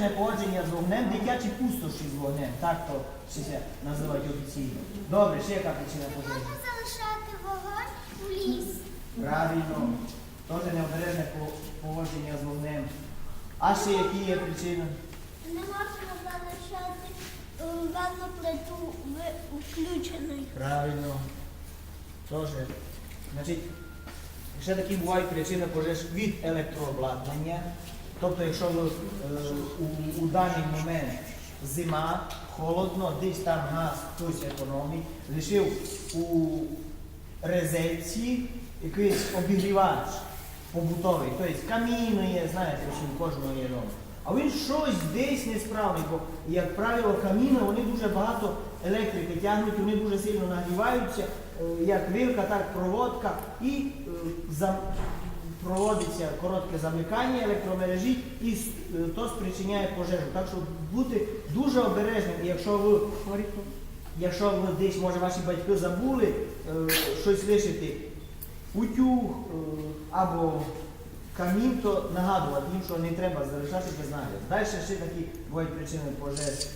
необережне поводження з вогнем, дитячі пустоші з вогнем. Так то це називають офіційно. Добре, ще яка причина пожежі? Можна залишати вогонь у лісі. Правильно. Теж необережне по- поводження з вогнем. А ще які є причини? Не можна залишати е, газову плиту включеною. Правильно. Тоже. Значить, ще такі бувають причини пожеж від електрообладнання. Тобто, якщо е, у, у даний момент зима, холодно, десь там газ хтось економить, лишив у резервці якийсь обігрівач побутовий, тобто каміно є, знаєте, що у кожного є дома. А він щось десь несправний, бо, як правило, каміни вони дуже багато електрики тягнуть, вони дуже сильно нагріваються, е, як вилка, так проводка, і е, проводиться коротке замикання електромережі, і е, то спричиняє пожежу. Так що бути дуже обережним, якщо ви Якщо ви десь, може, ваші батьки забули е, щось лишити, утюг е, або камін, то нагадувати їм, що не треба залишати без нагляду. Далі ще такі бувають причини пожеж.